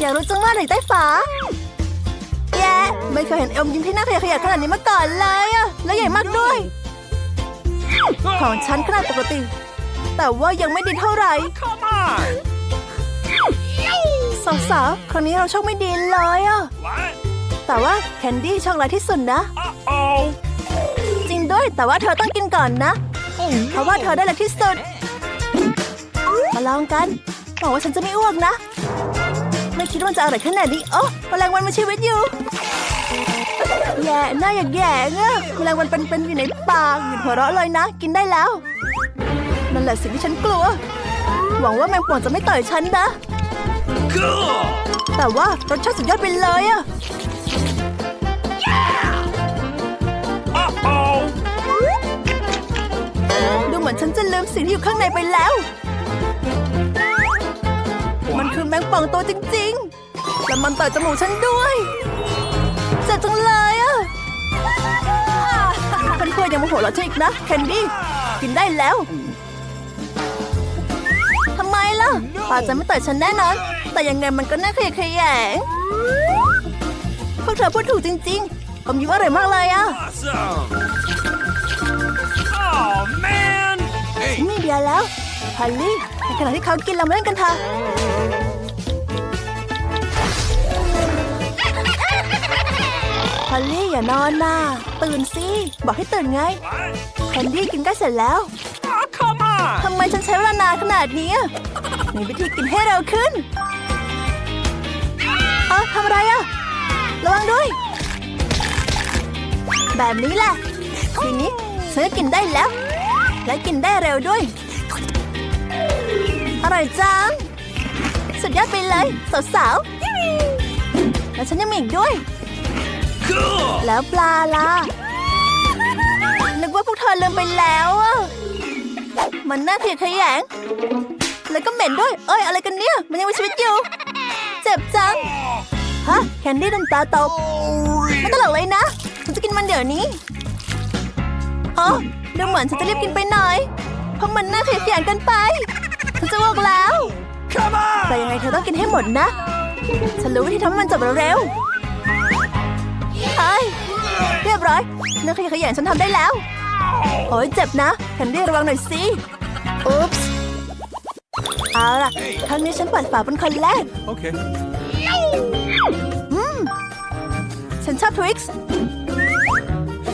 อยากรู้จังว่าไหนใต้ฝา แย่ไม่เคยเห็นเอมยิ้มที่น่าขยะขยะขนาดนี้มาก่อนเลยอะแล้วใหญ่มากด้วย ของฉันขนาดปกติ แต่ว่ายังไม่ดีเท่าไหร่ Come on! สาวๆครั้งนี้เราโชคไม่ดีเลยอะ What? แต่ว่าแคนดี้โชคร้ายที่สุดนะ Uh-oh! จริงด้วยแต่ว่าเธอต้องกินก่อนนะ Oh เพราะว่าเธอได้เล็กที่สุดมาลองกันหวังว่าฉันจะไม่อ้วกนะ ไม่คิดว่ามันจะอร่อยขนาดนี้โอ้แมลงวันมีชีวิตอยู่ แย่หน้าอยากแย่เงอะแมลงวันเป็นๆอยู่ในปากหยุดหัวเราะเลยนะ กินได้แล้ว นั่นแหละสิ่งที่ฉันกลัว หวังว่าแมงป่องจะไม่ต่อยฉันนะ แต่ว่ารสชาติสุดยอดไปเลยอะดูเหมือนฉันจะลืมสิ่งที่อยู่ข้างในไปแล้ว มันคือแมงป่องตัวจริงๆ และมันต่อยจมูกฉันด้วยเจ็บจังเลยอะเพื่อนๆยังโมโหเราอีกนะแคนดี้กินได้แล้วทำไมล่ะป่าจะไม่ต่อยฉันแน่นอน แต่ยังไงมันก็น่าขยะแขยงพวกเธอพูดถูกจริงๆ ผมยิ้มอร่อยมากเลยอะ Awesome! Oh, man! ฉันมีเดียแล้วพอลลี่ใน ขณะที่เขากินเรามาเล่นกันเถอะพอลลี่อย่านอนนะตื่นสิ บอกให้ตื่นไง What? แคนดี้กินใกล้เสร็จแล้ว Oh, come on! ทำไมฉันใช้เวลานานขนาดนี้อะมีวิธีกินให้เร็วขึ้นเออทำอะไรอะระวังด้วย แบบนี้แหละ ทีนี้ฉันก็กินได้แล้ว และกินได้เร็วด้วย อร่อยจัง สุดยอดไปเลย สาวๆ แล้วฉันยังมีอีกด้วย Cool! แล้วปลาล่ะ นึกว่าพวกเธอลืมไปแล้วอะมันน่าเกลียดขยง แล้วก็เหม็นด้วย เอ้ย อะไรกันเนี่ย มันยังมีชีวิตอยู่ เจ็บจัง ฮะ แคนดี้ดันตาตกไม่ตลกเลยนะฉันจะกินมันเดี๋ยวนี้อ๋อดูเหมือนฉันจะรีบกินไปหน่อย เพราะมันน่าเกลียดขยงกันไป จะอ้วกแล้ว Come แต่ on! ยังไงเธอต้องกินให้หมดนะ ฉันรู้วิธีทำให้มันจบเร็วๆเฮ้ยเรียบร้อยนักขยะแขยงฉันทำได้แล้ว โอ้ยเจ็บนะแคนดี้ระวังหน่อยสิ อุ๊ปส์เอาล่ะครั้งนี้ฉันเปิดฝาเป็นคนแรก Okay. ฉันชอบทวิกซ์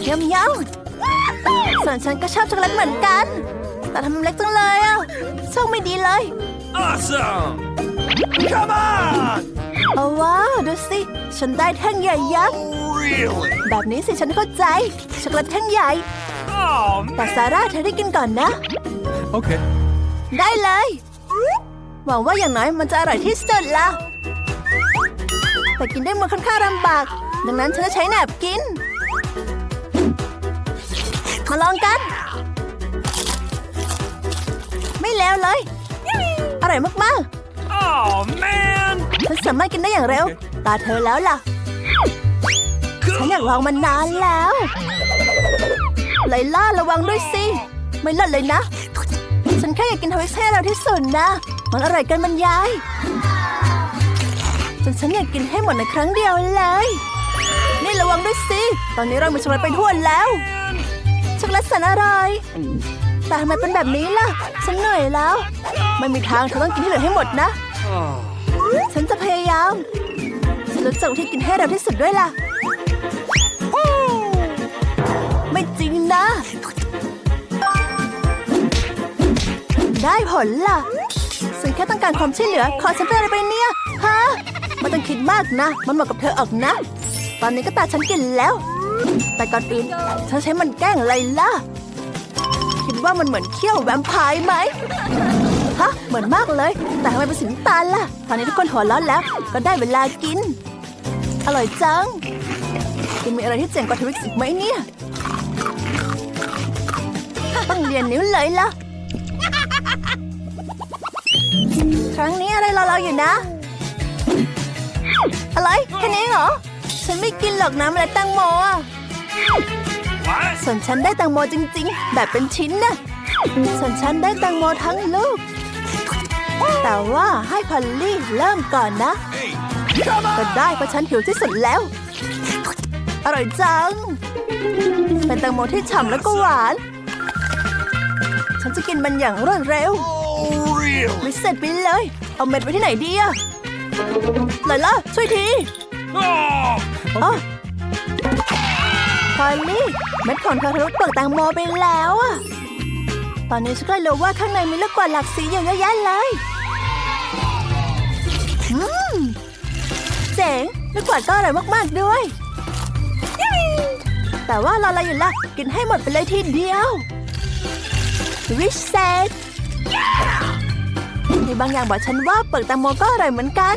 เยี่ยมยำส่วนฉันก็ชอบช็อกโกแลตเหมือนกัน แต่ทำเล็กจังเลยอะ โชคไม่ดีเลย Awesome! Come on! เอาว้าวดูสิ ฉันได้แท่งใหญ่ยักษ์ Really? แบบนี้สิฉันเข้าใจ ช็อกโกแลตแท่งใหญ่ Oh, แต่ man! ซาร่าเธอได้กินก่อนนะ Okay. ได้เลย หวังว่าอย่างน้อยมันจะอร่อยที่สุดละแต่กินด้วยมือค่อนข้างลำบาก ดังนั้นฉันจะใช้แหนบกิน มาลองกัน ไม่แล้วเลย อร่อยมาก Oh, man! ๆฉันสามารถกินได้อย่างเร็ว ตาเธอแล้วล่ะ ฉันอยากลองมันนานแล้วไลล่าระวังด้วยสิ ไม่เลิศเลยนะ ฉันแค่อยากกินทวิสให้เราที่สุดนะ มันอร่อยเกันบรรยายจนฉันอยากกินให้หมดในครั้งเดียวเลย นี่ระวังด้วยสิ ตอนนี้เรามีช็อกโกแลตไปทั่วแล้ว ช็อกโกแลตแสนอร่อย แต่ทำไมเป็นแบบนี้ล่ะ ฉันเหนื่อยแล้ว ไม่มีทางเธอต้องกินให้เหลือให้หมดนะ ฉันจะพยายาม ฉันรู้จักวิธีกินให้เร็วที่สุดด้วยล่ะ ไม่จริงนะ ได้ผลล่ะ ฉันแค่ต้องการความช่วยเหลือ ขอฉันเป็นอะไรไปเนี่ย ฮะไมันต้องคิดมากนะ มันเหมาะกับเธอออกนะ ตอนนี้ก็ตาฉันกินแล้ว แต่ก่อนอื่นฉันใช้มันแกล้งอะไรล่ะ คิดว่ามันเหมือนเขี้ยวแวมไพร์ไหมฮะเหมือนมากเลย แต่ทำไมเป็นสีน้ำตาลล่ะ ตอนนี้ทุกคนหัวร้อนแล้ว ก็ได้เวลากิน อร่อยจังยังมีอะไรที่เจ๋งกว่าทวิกอีกไหมเนี่ย ต้องเรียนนิ้วเลยล่ะ ครั้งนี้อะไรรอเราอยู่นะ อะไรแค่นี้เหรอ ฉันไม่กินหรอกนะเมล็ดแตงโมอะ ส่วนฉันได้แตงโมจริง ๆ แบบเป็นชิ้นนะส่วนฉันได้แตงโมทั้งลูก แต่ว่าให้พอลลี่เริ่มก่อนนะ ก็ได้เพราะฉันหิวที่สุดแล้ว อร่อยจัง เป็นแตงโมที่ฉ่ำแล้วก็หวาน ฉันจะกินมันอย่างรวดเร็ว Oh, real. ไม่เสร็จไปเลย เอาเม็ดไว้ที่ไหนดีอะไลล่ะช่วยที Oh, อ๋อ พอลลี่เม็ดของเธอทะลุเปลือกแตงโมไปแล้วอะตอนนี้ฉันก็เลยรู้ว่าข้างในมีลูกกวาดหลากสีอยู่เยอะแยะเลยอืมเจ๋งลูกกวาดก็อร่อยมากๆด้วย แต่ว่ารออะไรอยู่ล่ะ กินให้หมดไปเลยทีเดียว วิเศษมีบางอย่างบอกฉันว่าเปลือกแตงโมก็อร่อยเหมือนกัน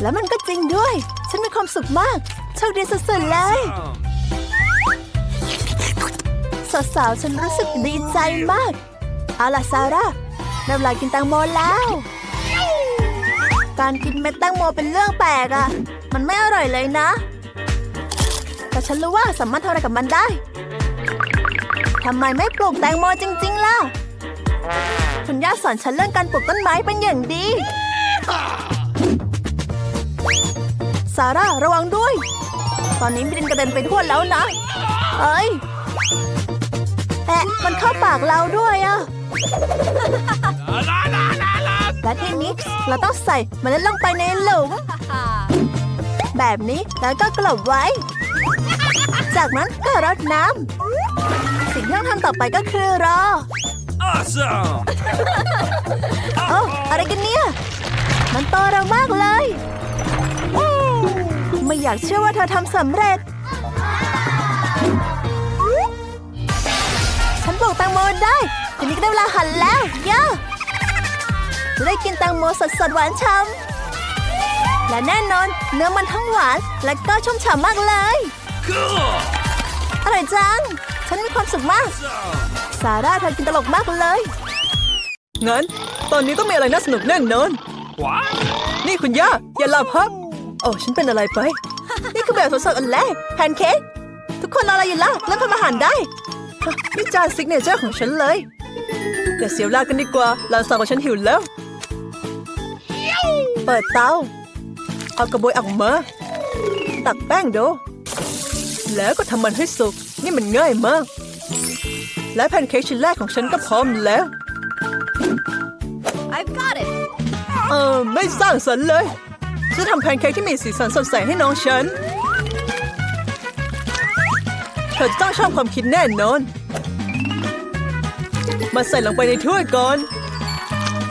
แล้วมันก็จริงด้วย ฉันมีความสุขมาก โชคดีสุดๆเลย สาวๆ ฉันรู้สึกดีใจมาก เอาล่ะซาร่าได้เวลากินแตงโมแล้ว การกินเม็ดแตงโมเป็นเรื่องแปลกอะมันไม่อร่อยเลยนะ แต่ฉันรู้ว่าสามารถทำอะไรกับมันได้ ทำไมไม่ปลูกแตงโมจริง ๆ ล่ะ คุณย่าสอนฉันเรื่องการปลูกต้นไม้เป็นอย่างดี ซาร่าระวังด้วย ตอนนี้มีดินกระเด็นไปทั่วแล้วนะ เอ้ยแอะมันเข้าปากเราด้วยอะ la la la la. และทีนี้เราต้องใส่เมล็ดลงไปในหลุม แบบนี้แล้วก็กลบไว้ จากนั้นก็รดน้ำ สิ่งที่ต้องทำต่อไปก็คือรอ Awesome. โอ้อะไรกันเนี่ย มันโตเร็วมากเลย ไม่อยากเชื่อว่าเธอทำสำเร็จ ฉันปลูกแตงโมได้ทีนี้ก็ได้เวลาหั่นแล้วย่าจะได้กินแตงโมสดๆหวานฉ่ำและแน่นอนเนื้อมันทั้งหวานและก็ชุ่มฉ่ำมากเลย Cool. อร่อยจัง ฉันมีความสุขมาก Awesome. ซาร่าเธอกินตลกมากเลยงั้น ตอนนี้ต้องมีอะไรน่าสนุกแน่นอน What? นี่คุณย่าอย่าหลับฮะโอ้ฉันเป็นอะไรไป นี่คือแบบสดๆอันแรกแพนเค้กทุกคนรออะไรอยู่ล่ะเริ่มทำอาหารได้ฮะนี่จานซิกเนเจอร์ของฉันเลยอย่าเสียเวลากันดีกว่าหลานสาวของฉันหิวแล้ว เปิดเตาเอากระบวยออกมาตักแป้งดู แล้วก็ทำมันให้สุก นี่มันง่ายมาก และแพนเค้กชิ้นแรกของฉันก็พร้อมแล้ว I've got it. เออไม่สร้างสรรค์เลย จะทำแพนเค้กที่มีสีสันสดใสให้น้องฉัน เธอจะต้องชอบความคิดแน่นอน มาใส่ลงไปในถ้วยก่อน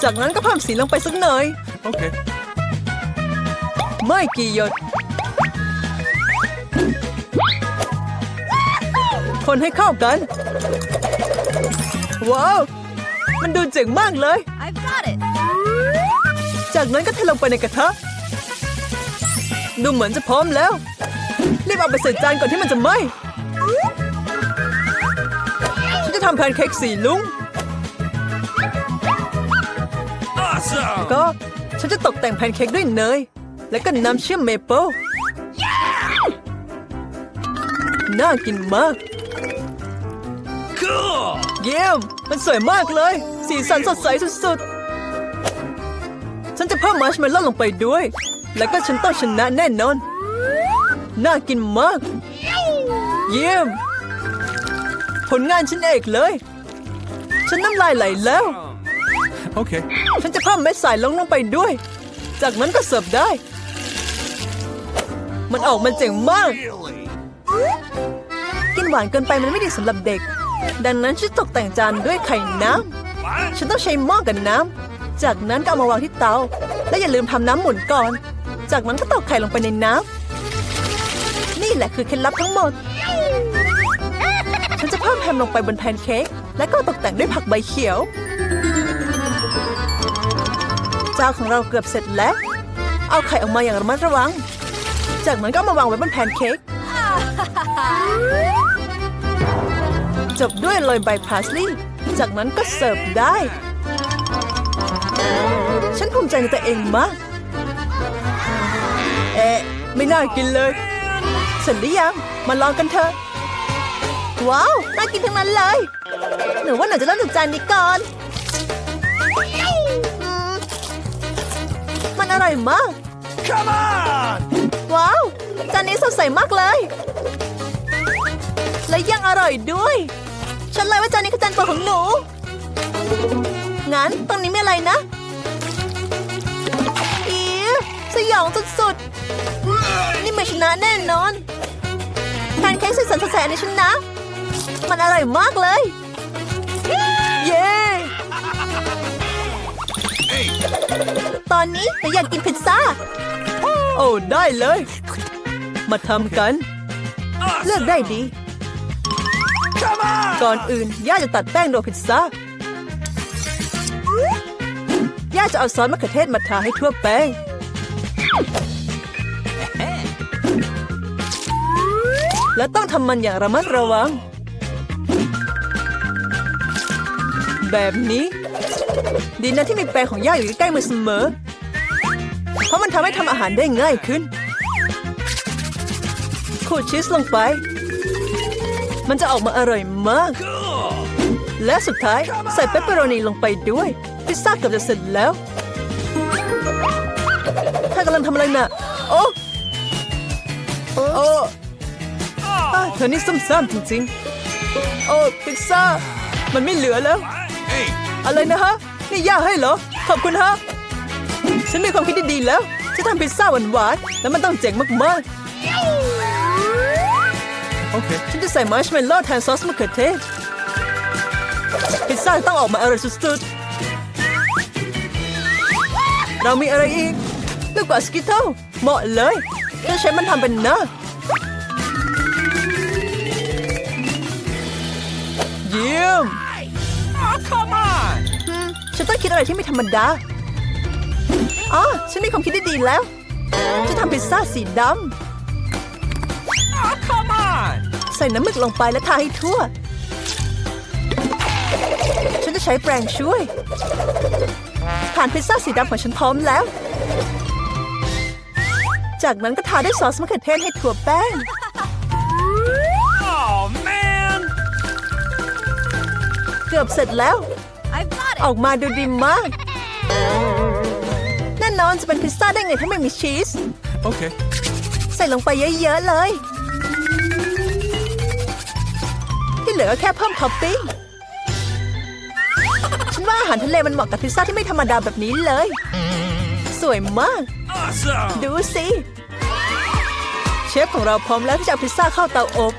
จากนั้นก็เพิ่มสีลงไปสักหน่อย Okay. ไม่กี่หยด คนให้เข้ากัน ว้าว มันดูเจ๋งมากเลย I've got it. จากนั้นก็เทลงไปในกระทะ ดูเหมือนจะพร้อมแล้ว รีบเอาไปใส่จานก่อนที่มันจะไหม้ฉันจะทำแพนเค้กสีลุง Awesome. ก็ฉันจะตกแต่งแพนเค้กด้วยเนย และก็น้ำเชื่อมเมเปิลน่ากินมาก Cool. เยี่ยม มันสวยมากเลย สีสันสดใสสุดๆ ฉันจะเพิ่มมาร์ชเมลโล่ลงไปด้วย แล้วก็ฉันต้องชนะแน่นอน น่ากินมาก เยี่ยม ผลงานฉันเอกเลย ฉันน้ำลายไหลแล้ว Um, okay. ฉันจะเพิ่มเม็ดสายลงลงไปด้วย จากนั้นก็เสิร์ฟได้ มันออกมาเจ๋งมาก Really? กินหวานเกินไปมันไม่ดีสำหรับเด็ก ดังนั้นฉันตกแต่งจานด้วยไข่น้ำ What? ฉันต้องใช้หม้อกับน้ำจากนั้นก็เอามาวางที่เตา และอย่าลืมทำน้ำหมุนก่อน จากนั้นก็ตอกไข่ลงไปในน้ำนี่แหละคือเคล็ดลับทั้งหมด ฉันจะเพิ่มแฮมลงไปบนแพนเค้ก และก็ตกแต่งด้วยผักใบเขียวจ้าของเราเกือบเสร็จแล้ว เอาไข่ออกมาอย่างระมัดระวัง จากนั้นก็มาวางไว้บนแพนเค้ก จบด้วยโรยใบพาสลีย์ จากนั้นก็เสิร์ฟได้ ฉันภูมิใจในตัวเองมาก เอะไม่น่ากินเลยเสร็จหรือยัง มาลองกันเถอะ ว้าว น่ากินทั้งนั้นเลย หนูว่าหนูจะเริ่มจากจานนี้ก่อนมันอร่อยมาก Come on! ว้าว จานนี้สดใสมากเลย และยังอร่อยด้วย ฉันเลยว่าจานนี้คือจานโปรดของหนู งั้นตรงนี้ไม่อะไรนะ องสุดๆ นี่มันชนะแน่นอนแพนเค้กสีสันสดใสอันชนะ มันอร่อยมากเลย เย้ตอนนี้หนูอยากกินพิซซ่า โอ้ได้เลย มาทำกัน เลือกได้ดี ก่อนอื่น ย่าจะตัดแป้งโดพิซซ่า ย่าจะเอาซอสมะเขือเทศมาทาให้ทั่วแป้ง และต้องทำมันอย่างระมัดระวัง แบบนี้ ดีนะที่มีแปรงของย่าอยู่ใกล้มือเสมอ เพราะมันทำให้ทำอาหารได้ง่ายขึ้นขูดชีสลงไป มันจะออกมาอร่อยมาก Cool! และสุดท้ายใส่เปปเปอโรนีลงไปด้วย พิซซ่าเกือบจะเสร็จแล้ว กำลังทำอะไรน่ะ โอ้โอ้อะเธอนี่ซุ่มซ่ามจริงๆ โอ้พิซซ่า มันไม่เหลือแล้ว Hey! อะไรนะฮะ นี่ย่าให้เหรอ ขอบคุณฮะ ฉันมีความคิดดีๆแล้ว จะทำพิซซ่าหวานๆ แล้วมันต้องเจ๋งมาก Okay. ๆฉันจะใส่มาร์ชเมลโล่แทนซอสมะเขือเทศ พิซซ่าต้องออกมาอร่อยสุดๆ เรามีอะไรอีก ลูกกว่าสกิทเทิลเหมาะเลยจะใช้มันทำเป็นหน้าเยี่ยม Oh, come on! อืมฉันต้องคิดอะไรที่ไม่ธรรมดาอ๋อฉันมีความคิดดีๆแล้ว จะทำพิซซ่าสีด Oh, come on! ำใส่น้ำหมึกลงไปและทาให้ทั่ว ฉันจะใช้แปรงช่วยฐานพิซซ่าสีดำของฉันพร้อมแล้ว จากนั้นก็ทาด้วยซอสมะเขือเทศให้ทั่วแป้ง Oh, man! เกือบเสร็จแล้วออกมาดูดีมาก แน่นอนจะเป็นพิซซ่าได้ไงถ้าไม่มีชีส Okay. ใส่ลงไปเยอะๆเลย ที่เหลือก็แค่เพิ่มท็อปปิ้ง ฉันว่าอาหารทะเลมันเหมาะกับพิซซ่าที่ไม่ธรรมดาแบบนี้เลย สวยมาก Awesome! ดูสิ เชฟของเราพร้อมแล้วที่จะเอาพิซซ่าเข้าเตาอบ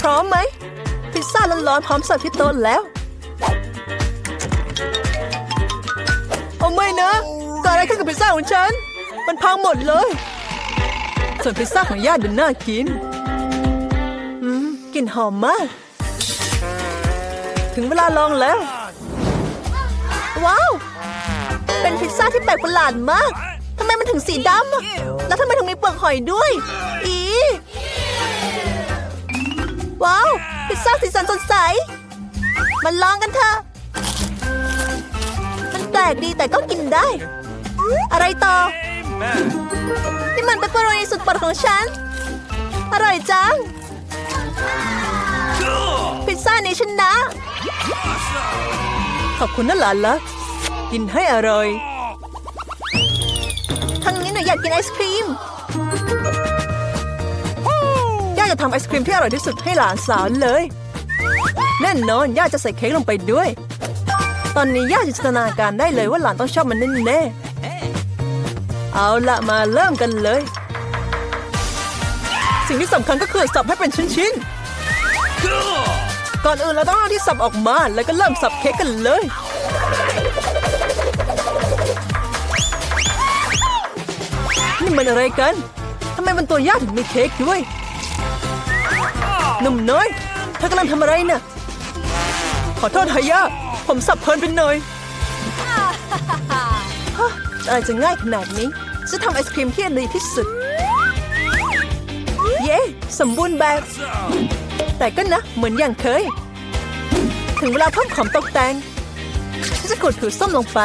พร้อมไหม พิซซ่าร้อนๆพร้อมเสิร์ฟที่โต๊ะแล้ว เอาไม่นะเกิดอะไรขึ้นกับพิซซ่าของฉัน มันพังหมดเลย ส่วนพิซซ่าของย่าดูน่ากิน อืมกลิ่นหอมมาก ถึงเวลาลองแล้ว เป็นพิซซ่าที่แปลกประหลาดมาก ทำไมมันถึงสีดำ แล้วทำไมถึงมีเปลือกหอยด้วย อี ว้าว พิซซ่าสีสันสดใสมาลองกันเถอะ มันแปลกดีแต่ก็กินได้ อะไรต่อ นี่มันเปปเปโรนีสุดปรดของฉัน อร่อยจัง พิซซ่านี้ชนะ ขอบคุณนะหลานละ กินให้อร่อยครั้งนี้หนูอยากกินไอศครีม ย่าจะทำไอศครีมที่อร่อยที่สุดให้หลานสาวเลย แน่นอนย่าจะใส่เค้กลงไปด้วย ตอนนี้ย่าจินตนาการได้เลยว่าหลานต้องชอบมันแน่ๆเอาละมาเริ่มกันเลย สิ่งที่สำคัญก็คือสับให้เป็นชิ้น Cool! ๆก่อนอื่นเราต้องเอาที่สับออกมาแล้วก็เริ่มสับเค้กกันเลย นี่มันอะไรกัน ทำไมมันตัวยากถึงมีเค้กด้วยหนุ่มน้อยเธอกำลังทำอะไรน่ะ ขอโทษฮายาผมสับเพลินไปหน่อยฮะอะไรจะง่ายขนาดนี้จะทำไอศครีมที่ดีที่สุด เย้ สมบูรณ์แบบ Awesome! แต่ก็นะ เหมือนอย่างเคย ถึงเวลาเพิ่มของตกแต่งฉันจะกดผิวส้มลงไป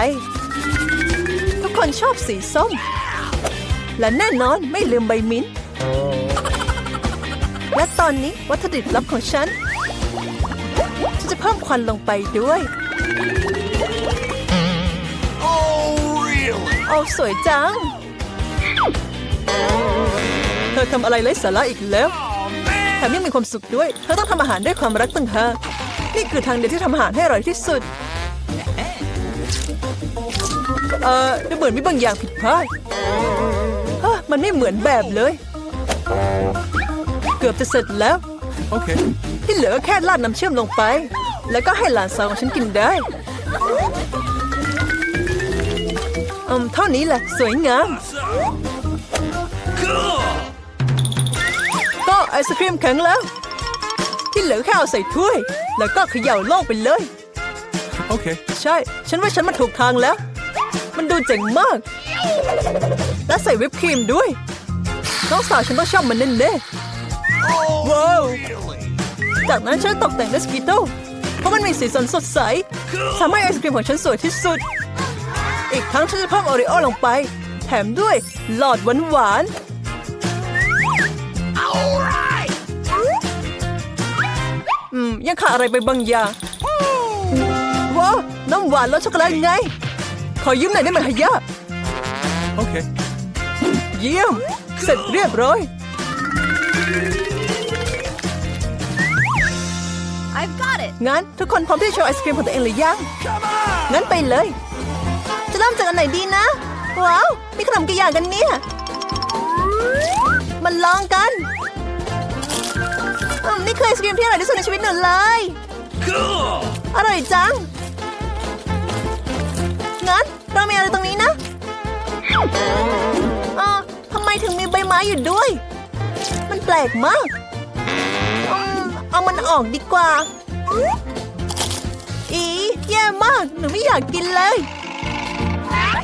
ทุกคนชอบสีส้ม และแน่นอนไม่ลืมใบมิ้นท์และตอนนี้วัตถุดิบลับของฉัน ฉันจะเพิ่มควันลงไปด้วย Oh เอาสวยจัง เธอทำอะไรไร้สาระอีกแล้วแถมยังมีความสุขด้วย เธอต้องทำอาหารด้วยความรักต่างหากนี่คือทางเดียวที่ทำอาหารให้อร่อยที่สุด เอ่อดูเหมือนมีบางอย่างผิดพลาดฮะ มันไม่เหมือนแบบเลย เกือบจะเสร็จแล้ว Okay. ที่เหลือก็แค่ราดน้ำเชื่อมลงไป แล้วก็ให้หลานสาวของฉันกินได้อืมเท่านี้แหละ สวยงาม Cool. ก็ไอศครีมแข็งแล้ว ที่เหลือแค่เอาใส่ถ้วย แล้วก็เขย่าโลกไปเลย Okay. ใช่ ฉันว่าฉันมาถูกทางแล้ว มันดูเจ๋งมาก และใส่วิปครีมด้วยน้องสาวฉันต้องชอบมันแน่ๆว้าวจากนั้นฉันตกแต่งด้วยสกิโต้เพราะมันมีสีสันสดใสทำให้ไอศครีมของฉันสวยที่สุด อีกทั้งฉันจะเพิ่มโอริโอลงไป แถมด้วยหลอดหวานหวานๆอืม ยังขาดอะไรไปบางอย่างว้าวน้ำหวานรสช็อกโกแลตไง ขอยืมหน่อยได้ไหมฮะยะ Okay. เยี่ยม เสร็จเรียบร้อย I've got it งั้นทุกคนพร้อมที่จะโชว์ไอศครีมของตัวเองหรือยัง งั้นไปเลย จะเริ่มจากอันไหนดีนะ ว้าว มีขนมกี่อย่างกันเนี่ย มันลองกันอืมนี่คือไอศครีมที่อร่อยที่สุดในชีวิตหนูเลย Cool. อร่อยจัง งั้นเรามีอะไร มีใบไม้อยู่ด้วย มันแปลกมากอืมเอามันออกดีกว่า อีแย่มาก หนูไม่อยากกินเลย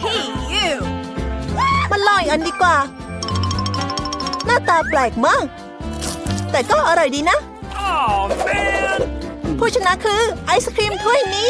Hey you มันลอยอันดีกว่า หน้าตาแปลกมาก แต่ก็อร่อยดีนะ Oh man. ผู้ชนะคือไอศครีมถ้วยนี้